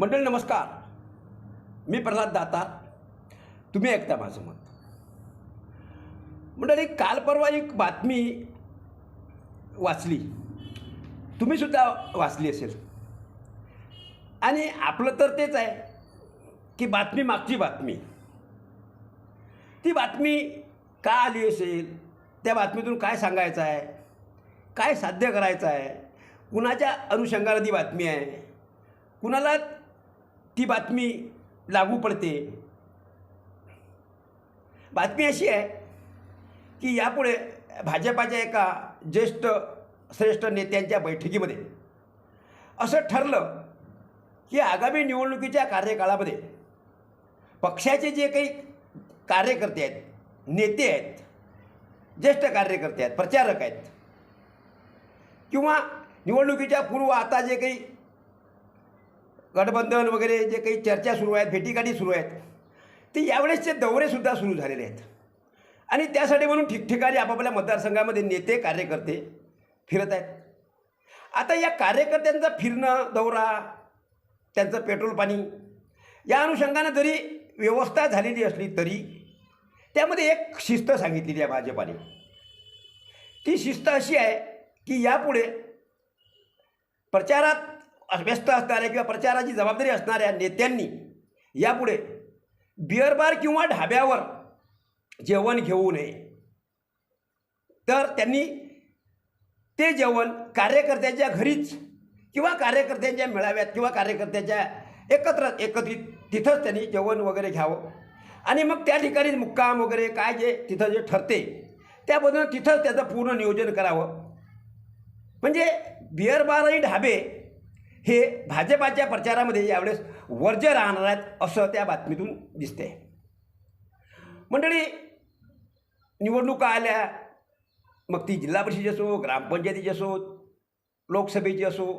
मंडळी नमस्कार. मी प्रल्हाद दातार. तुम्ही ऐकता माझं मत. मंडळी काल परवा एक बातमी वाचली. तुम्हीसुद्धा वाचली असेल. आणि आपलं तर तेच आहे की बातमी मागची बातमी. ती बातमी का आली असेल? त्या बातमीतून काय सांगायचं आहे? काय साध्य करायचं आहे? कुणाच्या अनुषंगाला ती बातमी आहे? कुणाला ती बातमी लागू पडते. बातमी अशी आहे की यापुढे भाजपाच्या एका ज्येष्ठ श्रेष्ठ नेत्यांच्या बैठकीमध्ये असं ठरलं की आगामी निवडणुकीच्या कार्यकाळामध्ये पक्षाचे जे काही कार्यकर्ते आहेत नेते आहेत ज्येष्ठ कार्यकर्ते आहेत प्रचारक आहेत किंवा निवडणुकीच्या पूर्व आता जे काही गठबंधन वगैरे जे काही चर्चा सुरू आहेत भेटीगाठी सुरू आहेत ते यावेळेसचे दौरेसुद्धा सुरू झालेले आहेत. आणि त्यासाठी म्हणून ठिकठिकाणी आपापल्या मतदारसंघामध्ये नेते कार्यकर्ते फिरत आहेत. आता या कार्यकर्त्यांचा फिरणं दौरा त्यांचं पेट्रोल पाणी या अनुषंगानं जरी व्यवस्था झालेली असली तरी त्यामध्ये एक शिस्त सांगितलेली आहे भाजपाने. ती शिस्त अशी आहे की यापुढे प्रचारात व्यस्त असणाऱ्या किंवा प्रचाराची जबाबदारी असणाऱ्या नेत्यांनी यापुढे बिअर बार किंवा ढाब्यावर जेवण घेऊ नये. तर त्यांनी ते जेवण कार्यकर्त्यांच्या घरीच किंवा कार्यकर्त्यांच्या मेळाव्यात किंवा कार्यकर्त्याच्या एकत्र एकत्रित तिथंच त्यांनी जेवण वगैरे घ्यावं. आणि मग त्या ठिकाणी मुक्काम वगैरे काय जे तिथं जे ठरते त्याबद्दल तिथंच त्याचं पूर्ण नियोजन करावं. म्हणजे बिअर बार आणि ढाबे हे भाजपाच्या प्रचारामध्ये यावेळेस वर्ज्य राहणार आहेत असं त्या बातमीतून दिसते मंडळी निवडणुका आल्या. मग ती जिल्हा परिषदेची असो ग्रामपंचायतीची असो लोकसभेची असो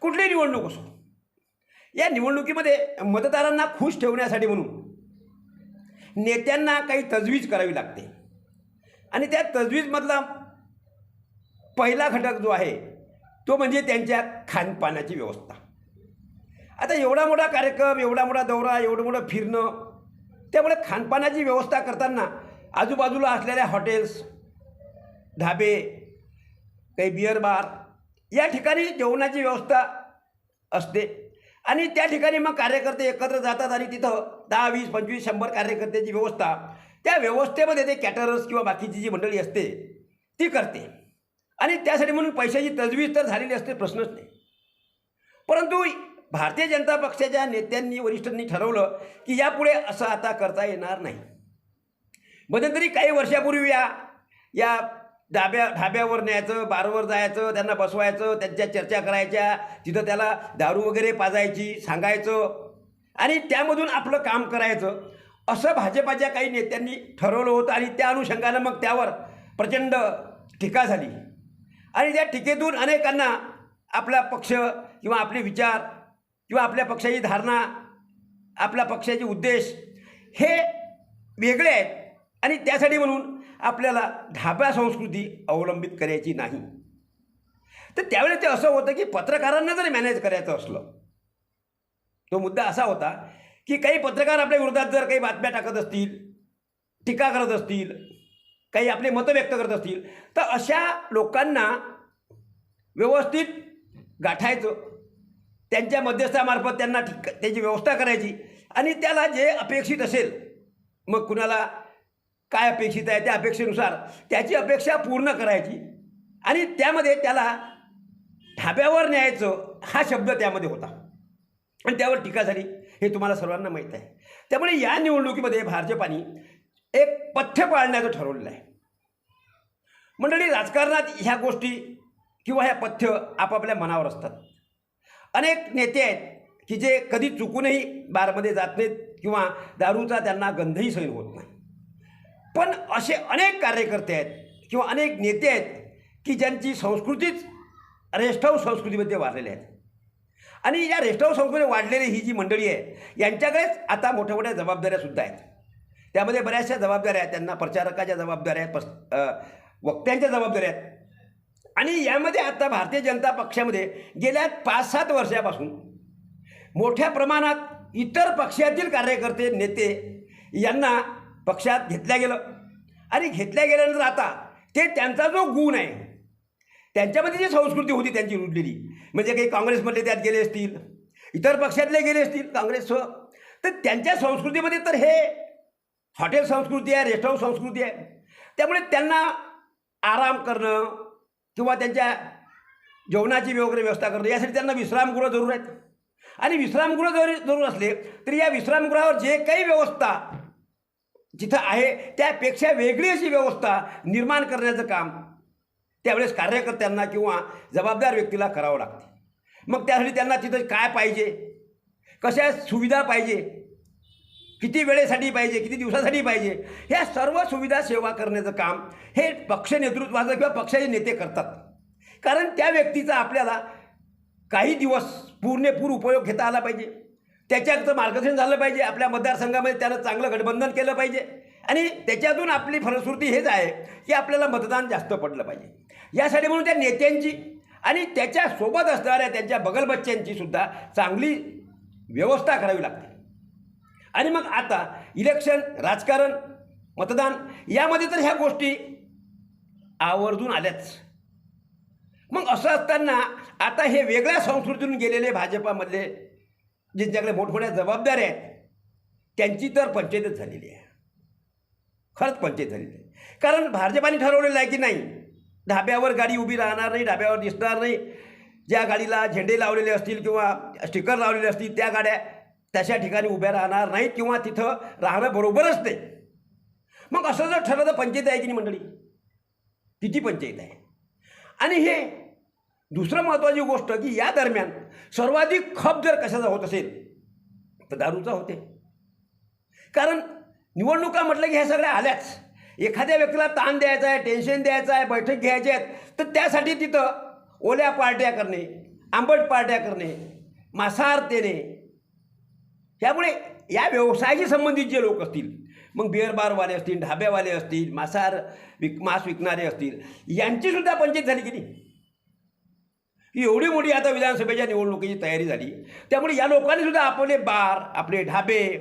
कुठलीही निवडणूक असो या निवडणुकीमध्ये मतदारांना खुश ठेवण्यासाठी म्हणून नेत्यांना काही तजवीज करावी लागते. आणि त्या तजवीजमधला पहिला घटक जो आहे तो म्हणजे त्यांच्या खानपानाची व्यवस्था. आता एवढा मोठा कार्यक्रम एवढा मोठा दौरा एवढं मोठं फिरणं त्यामुळे खानपानाची व्यवस्था करताना आजूबाजूला असलेल्या हॉटेल्स ढाबे काही बिअर बार या ठिकाणी जेवणाची व्यवस्था असते. आणि त्या ठिकाणी मग कार्यकर्ते एकत्र जातात आणि तिथं दहा वीस पंचवीस शंभर कार्यकर्त्याची व्यवस्था त्या व्यवस्थेमध्ये ते कॅटरर्स किंवा बाकीची जी मंडळी असते ती करते. आणि त्यासाठी म्हणून पैशाची तजवीज तर झालेली असते प्रश्नच नाही. परंतु भारतीय जनता पक्षाच्या नेत्यांनी वरिष्ठांनी ठरवलं की यापुढे असं आता करता येणार नाही. मध्यंतरी काही वर्षापूर्वी या या डाब्या ढाब्यावर न्यायचं बारवर जायचं त्यांना बसवायचं त्यांच्या चर्चा करायच्या तिथं त्याला दारू वगैरे पाजायची सांगायचं आणि त्यामधून आपलं काम करायचं असं भाजपाच्या काही नेत्यांनी ठरवलं होतं आणि त्या अनुषंगानं मग त्यावर प्रचंड टीका झाली. आणि त्या टीकेतून अनेकांना आपला पक्ष किंवा आपले विचार किंवा आपल्या पक्षाची धारणा आपल्या पक्षाचे उद्देश हे वेगळे आहेत. आणि त्यासाठी म्हणून आपल्याला ढाब्या संस्कृती अवलंबित करायची नाही. तर त्यावेळेस ते असं होतं की पत्रकारांना जर मॅनेज करायचं असलं तो मुद्दा असा होता की काही पत्रकार आपल्या विरोधात जर काही बातम्या टाकत असतील टीका करत असतील काही आपले मतं व्यक्त करत असतील तर अशा लोकांना व्यवस्थित गाठायचं. त्यांच्या मध्यस्थामार्फत त्यांना ठीक त्याची व्यवस्था करायची. आणि त्याला जे अपेक्षित असेल मग कुणाला काय अपेक्षित आहे त्या अपेक्षेनुसार त्याची अपेक्षा पूर्ण करायची. आणि त्यामध्ये त्याला ढाब्यावर न्यायचं हा शब्द त्यामध्ये होता. आणि त्यावर टीका झाली. हे तुम्हाला सर्वांना माहीत आहे. त्यामुळे या निवडणुकीमध्ये भाजपाने एक पथ्य पाळण्याचं ठरवलेलं आहे. मंडळी राजकारणात ह्या गोष्टी किंवा ह्या पथ्य आपापल्या मनावर असतात. अनेक नेते आहेत की जे कधी चुकूनही बारमध्ये जात नाहीत किंवा दारूचा त्यांना गंधही सहन होत नाही. पण असे अनेक कार्यकर्ते आहेत किंवा अनेक नेते आहेत की ज्यांची संस्कृतीच रेस्ट संस्कृतीमध्ये वाढलेले आहेत. आणि या रेस्ट हाऊस संस्कृती वाढलेली ही जी मंडळी आहे यांच्याकडेच आता मोठ्या मोठ्या जबाबदाऱ्यासुद्धा आहेत. त्यामध्ये बऱ्याचशा जबाबदाऱ्या आहेत त्यांना प्रचारकाच्या जबाबदाऱ्या आहेत पस वक्त्यांच्या जबाबदाऱ्या आहेत आणि यामध्ये आता भारतीय जनता पक्षामध्ये गेल्या पाच सात वर्षापासून मोठ्या प्रमाणात इतर पक्षातील कार्यकर्ते नेते यांना पक्षात घेतल्या गेलं. आणि घेतल्या गेल्यानंतर आता ते त्यांचा जो गुण आहे त्यांच्यामध्ये जी संस्कृती होती त्यांची रुजलेली म्हणजे काही काँग्रेसमधले त्यात गेले असतील इतर पक्षातले गेले असतील काँग्रेसचं तर त्यांच्या संस्कृतीमध्ये तर हे हॉटेल संस्कृती आहे रेस्टॉरंट संस्कृती आहे. त्यामुळे त्यांना आराम करणं किंवा त्यांच्या जेवणाची वगैरे व्यवस्था करणं यासाठी त्यांना विश्रामगृह जरूर आहेत. आणि विश्रामगृह जरी जरूर असले तरी या विश्रामगृहावर जे काही व्यवस्था जिथं आहे त्यापेक्षा वेगळी अशी व्यवस्था निर्माण करण्याचं काम त्यावेळेस कार्यकर्त्यांना किंवा जबाबदार व्यक्तीला करावं लागते. मग त्यासाठी त्यांना तिथं काय पाहिजे? कशा सुविधा पाहिजे? किती वेळेसाठी पाहिजे किती दिवसासाठी पाहिजे? ह्या सर्व सुविधा सेवा करण्याचं काम हे पक्ष नेतृत्वाचं किंवा पक्षाचे नेते करतात. कारण त्या व्यक्तीचा आपल्याला काही दिवस पूर्णपूर उपयोग घेता आला पाहिजे. त्याच्याचं मार्गदर्शन झालं पाहिजे. आपल्या मतदारसंघामध्ये त्यानं चांगलं गठबंधन केलं पाहिजे. आणि त्याच्यातून आपली फलश्रुती हेच आहे की आपल्याला मतदान जास्त पडलं पाहिजे. यासाठी म्हणून त्या नेत्यांची आणि त्याच्यासोबत असणाऱ्या त्यांच्या बगलबच्च्यांची सुद्धा चांगली व्यवस्था करावी लागते. आणि मग आता इलेक्शन राजकारण मतदान यामध्ये तर ह्या गोष्टी आवर्जून आल्याच. मग असं असताना आता हे वेगळ्या संस्कृतीतून गेलेले भाजपामधले ज्यांच्याकडे मोठमोठ्या जबाबदाऱ्या आहेत त्यांची तर पंचायतच झालेली आहे. खरंच पंचायत झालेली आहे. कारण भाजपाने ठरवलेलं आहे की नाही ढाब्यावर गाडी उभी राहणार नाही ढाब्यावर दिसणार नाही. ज्या गाडीला झेंडे लावलेले असतील किंवा स्टिकर लावलेले असतील त्या गाड्या तशा ठिकाणी उभ्या राहणार नाहीत किंवा तिथं राहणं बरोबरच नाही. मग असं जर ठरलं तर पंचायत आहे की नाही मंडळी? किती पंचायत आहे? आणि हे दुसरं महत्त्वाची गोष्ट की या दरम्यान सर्वाधिक खप जर कशाचा होत असेल तर दारूचा होते. कारण निवडणुका म्हटलं की ह्या सगळ्या आल्याच. एखाद्या व्यक्तीला ताण द्यायचा आहे टेन्शन द्यायचं आहे बैठक घ्यायची आहेत तर त्यासाठी तिथं ओल्या पार्ट्या करणे आंबट पार्ट्या करणे मांसाहार देणे त्यामुळे या व्यवसायाशी संबंधित जे लोक असतील मग बिअरबारवाले असतील ढाब्यावाले असतील मांसाहार विक मांस विकणारे असतील यांचीसुद्धा पंचायत झाली की नाही? ही एवढी मोठी आता विधानसभेच्या निवडणुकीची तयारी झाली. त्यामुळे या लोकांनी सुद्धा आपले बार आपले ढाबे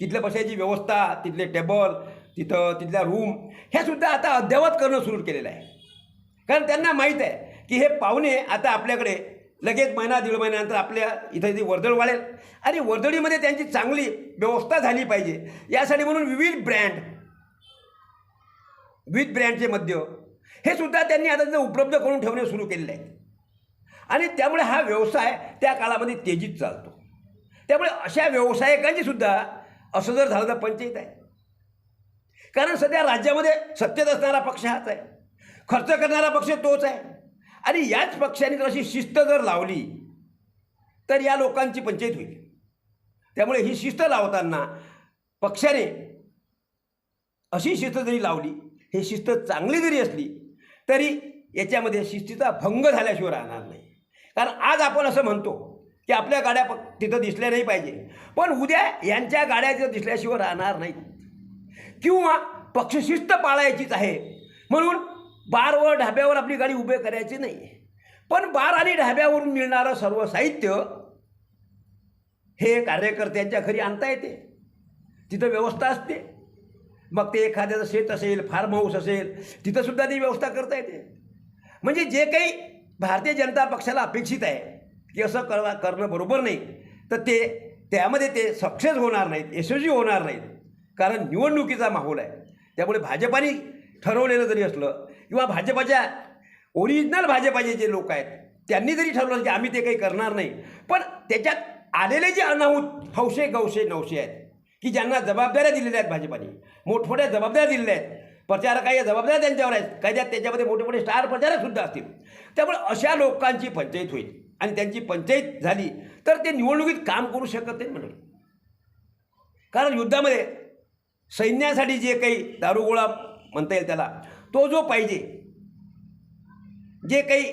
तिथल्या बसायची व्यवस्था तिथले टेबल तिथं तिथल्या रूम हे सुद्धा आता अद्ययावत करणं सुरू केलेलं आहे. कारण त्यांना माहीत आहे की हे पाहुणे आता आपल्याकडे लगेच महिना दीड महिन्यानंतर आपल्या इथं ती वर्दळ वाढेल. आणि वर्दळीमध्ये त्यांची चांगली व्यवस्था झाली पाहिजे. यासाठी म्हणून विविध ब्रँड विविध ब्रँडचे मद्य हे सुद्धा त्यांनी आता उपलब्ध करून ठेवणे सुरू केलेले आहे आणि त्यामुळे हा व्यवसाय त्या काळामध्ये तेजीत चालतो. त्यामुळे अशा व्यावसायिकांची सुद्धा असं जर झालं तर पंचायत आहे. कारण सध्या राज्यामध्ये सत्तेत असणारा पक्ष हाच आहे. खर्च करणारा पक्ष तोच आहे. आणि याच पक्षाने जर अशी शिस्त जर लावली तर या लोकांची पंचायत होईल. त्यामुळे ही शिस्त लावताना पक्षाने अशी शिस्त जरी लावली ही शिस्त चांगली जरी असली तरी याच्यामध्ये शिस्तीचा भंग झाल्याशिवाय राहणार नाही. कारण आज आपण असं म्हणतो की आपल्या गाड्या प तिथं दिसल्या नाही पाहिजे. पण उद्या यांच्या गाड्या तिथं दिसल्याशिवाय राहणार नाहीत. किंवा पक्षशिस्त पाळायचीच आहे. म्हणून बारवर ढाब्यावर आपली गाडी उभे करायची नाही पण बार आणि ढाब्यावरून मिळणारं सर्व साहित्य हे कार्यकर्त्यांच्या घरी आणता येते. तिथं व्यवस्था असते. मग ते एखाद्याचं शेत असेल फार्म हाऊस असेल तिथंसुद्धा ती व्यवस्था करता येते. म्हणजे जे काही भारतीय जनता पक्षाला अपेक्षित आहे की असं करवा करणं बरोबर नाही तर ते त्यामध्ये ते सक्सेस होणार नाहीत यशस्वी होणार नाहीत. कारण निवडणुकीचा माहोल आहे. त्यामुळे भाजपाने ठरवलेलं जरी असलं किंवा भाजपाच्या ओरिजिनल भाजपाचे जे लोक आहेत त्यांनी जरी ठरवलं की आम्ही ते काही करणार नाही पण त्याच्यात आलेले जे अनाहूत हौशे गवशे नवशे आहेत की ज्यांना जबाबदाऱ्या दिलेल्या आहेत भाजपाने मोठमोठ्या जबाबदाऱ्या दिलेल्या आहेत प्रचारक काही जबाबदाऱ्या त्यांच्यावर आहेत काही त्यात त्याच्यामध्ये मोठे मोठे स्टार प्रचारकसुद्धा असतील. त्यामुळे अशा लोकांची पंचायत होईल आणि त्यांची पंचायत झाली तर ते निवडणुकीत काम करू शकत नाही म्हणून कारण युद्धामध्ये सैन्यासाठी जे काही दारुगोळा म्हणता येईल त्याला. तो जो पाहिजे जे काही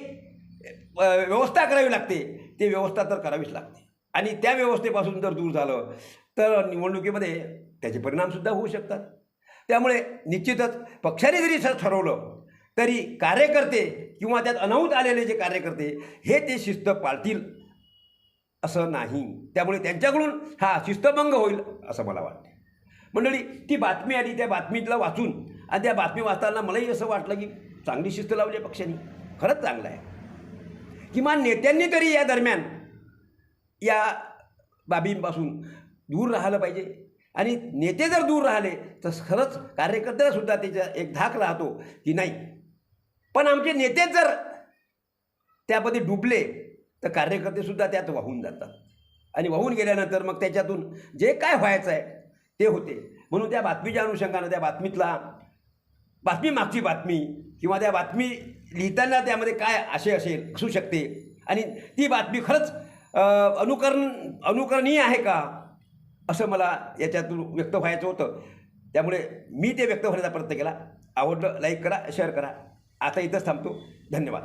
व्यवस्था करावी लागते ते व्यवस्था तर करावीच लागते. आणि त्या व्यवस्थेपासून जर दूर झालं तर निवडणुकीमध्ये त्याचे परिणामसुद्धा होऊ शकतात. त्यामुळे निश्चितच पक्षाने जरी ठरवलं तरी कार्यकर्ते किंवा त्यात अनाहूत आलेले जे कार्यकर्ते हे ते शिस्त पाळतील असं नाही. त्यामुळे त्यांच्याकडून हा शिस्तभंग होईल असं मला वाटते. मंडळी ती बातमी आली त्या बातमीतला वाचून आणि त्या बातमी वाचताना मलाही असं वाटलं की चांगली शिस्त लावली आहे पक्षांनी. खरंच चांगलं आहे. किमान नेत्यांनी तरी या दरम्यान या बाबींपासून दूर राहिलं पाहिजे. आणि नेते जर दूर राहिले तर खरंच कार्यकर्त्यासुद्धा त्याचा एक धाक राहतो की नाही. पण आमचे नेते जर त्यामध्ये डुबले तर कार्यकर्तेसुद्धा त्यात वाहून जातात. आणि वाहून गेल्यानंतर मग त्याच्यातून जे काय व्हायचं आहे ते होते. म्हणून त्या बातमीच्या अनुषंगानं त्या बातमीतला बातमी मागची बातमी किंवा त्या बातमी लिहिताना त्यामध्ये काय आशय असेल असू शकते. आणि ती बातमी खरंच अनुकरण अनुकरणीय आहे का? असं मला याच्यातून व्यक्त व्हायचं होतं. त्यामुळे मी ते व्यक्त होण्याचा प्रयत्न केला. आवडलं लाईक करा शेअर करा. आता इथंच थांबतो. धन्यवाद.